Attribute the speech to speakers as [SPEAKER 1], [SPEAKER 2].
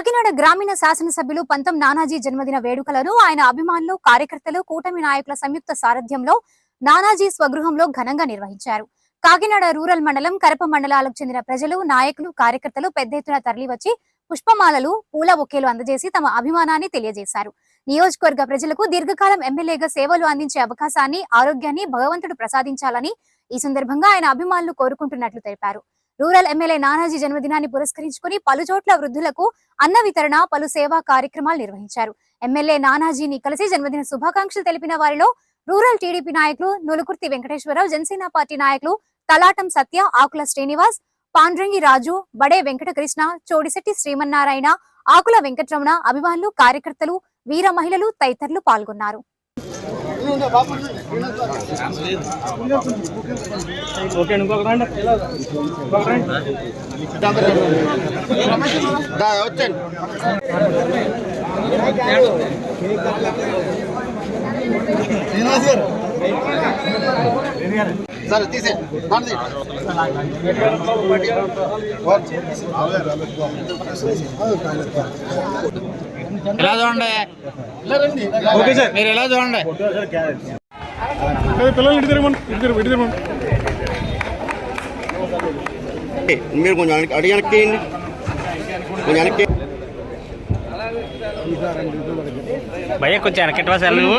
[SPEAKER 1] కాకినాడ గ్రామీణ శాసనసభ్యులు పంతం నానాజీ జన్మదిన వేడుకలను ఆయన అభిమానులు కార్యకర్తలు కూటమి నాయకుల సంయుక్త సారథ్యంలో నానాజీ స్వగృహంలో ఘనంగా నిర్వహించారు. కాకినాడ రూరల్ మండలం కరప మండలాలకు చెందిన ప్రజలు నాయకులు కార్యకర్తలు పెద్ద ఎత్తున తరలివచ్చి పుష్పమాలలు పూల బొకేలు అందజేసి తమ అభిమానాన్ని తెలియజేశారు. నియోజకవర్గ ప్రజలకు దీర్ఘకాలం ఎమ్మెల్యేగా సేవలు అందించే అవకాశాన్ని ఆరోగ్యాన్ని భగవంతుడు ప్రసాదించాలని ఈ సందర్భంగా ఆయన అభిమానులు కోరుకుంటున్నట్లు తెలిపారు. రూరల్ ఎమ్మెల్యే నానాజీ జన్మదినాన్ని పురస్కరించుకుని పలు చోట్ల వృద్ధులకు అన్న వితరణ పలు సేవా కార్యక్రమాలు నిర్వహించారు. ఎమ్మెల్యే నానాజీని కలిసి జన్మదిన శుభాకాంక్షలు తెలిపిన వారిలో రూరల్ టీడీపీ నాయకులు నులుకుర్తి వెంకటేశ్వరరావు జనసేన పార్టీ నాయకులు తలాటం సత్య ఆకుల శ్రీనివాస్ పాండ్రంగి రాజు బడే వెంకటకృష్ణ చోడిశెట్టి శ్రీమన్నారాయణ ఆకుల వెంకటరమణ అభిమానులు కార్యకర్తలు వీర మహిళలు తదితరులు పాల్గొన్నారు.
[SPEAKER 2] ఓకే ఇంకొక రండి. ఇంకొక రండి
[SPEAKER 3] శ్రీనివాస్ గారు. సరే తీసేయండి.
[SPEAKER 4] ఇలా చూడండి?
[SPEAKER 2] Okay sir.
[SPEAKER 4] మీరు ఇలా చూడండి?
[SPEAKER 2] పిల్లలు ఇటు తిరగమని ఇటు తిరగ ఇటు
[SPEAKER 3] మీరు కొంచెం వెనక్కి- అడిగి వెనక్కి. కొంచెం వెనక్కి
[SPEAKER 4] భయ్య కొంచెం వెనకటి సార్ నువ్వు?